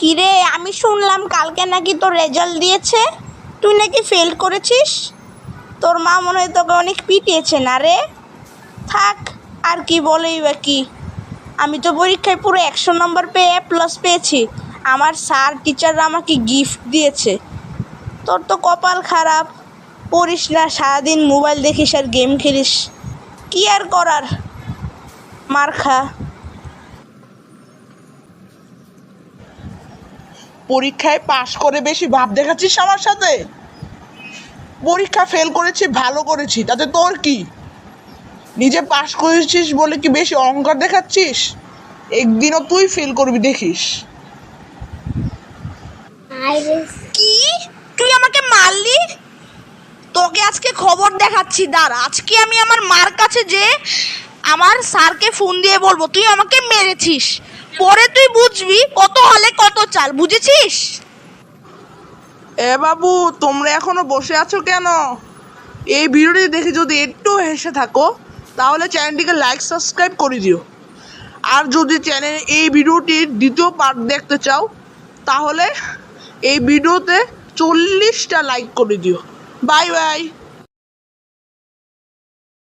কিরে, আমি শুনলাম কালকে নাকি তোর রেজাল্ট দিয়েছে। তুই নাকি ফেল করেছিস? তোর মা মনে হয় তোকে অনেক পিটিয়েছে না রে? থাক, আর কি বলেই বা কি। আমি তো পরীক্ষায় পুরো একশো নম্বর পেয়ে প্লাস পেয়েছি। আমার স্যার টিচাররা আমাকে গিফট দিয়েছে। তোর তো কপাল খারাপ। পড়িস না, সারাদিন মোবাইল দেখিস আর গেম খেলিস। কি আর করার? মার খা। পরীক্ষায় পাশ করে বেশি ভাব দেখাচ্ছিস আমার সাথে? পরীক্ষা ফেল করেছি, ভালো করেছি, তাতে তোর কি? নিজে পাশ করেছিস বলে কি বেশি অহংকার দেখাচ্ছিস? একদিনও তুই ফেল করবি, দেখিস। কি? তুই আমাকে মারলি? তোকে আজকে খবর দেখাচ্ছি, দাঁড়া। আজকে আমি আমার মার কাছে যে আমার স্যারকে ফোন দিয়ে বলব, তুই আমাকে মেরেছিস। পরে তুই বুঝবি কত চাল, বুঝেছিস? এ বাবু, তোমরা এখনও বসে আছো কেন? এই ভিডিওটি দেখে যদি একটু হেসে থাকো, তাহলে চ্যানেলটিকে লাইক সাবস্ক্রাইব করে দিও। আর যদি চ্যানেল এই ভিডিওটির দ্বিতীয় পার্ট দেখতে চাও, তাহলে এই ভিডিওতে চল্লিশটা লাইক করে দিও। Bye bye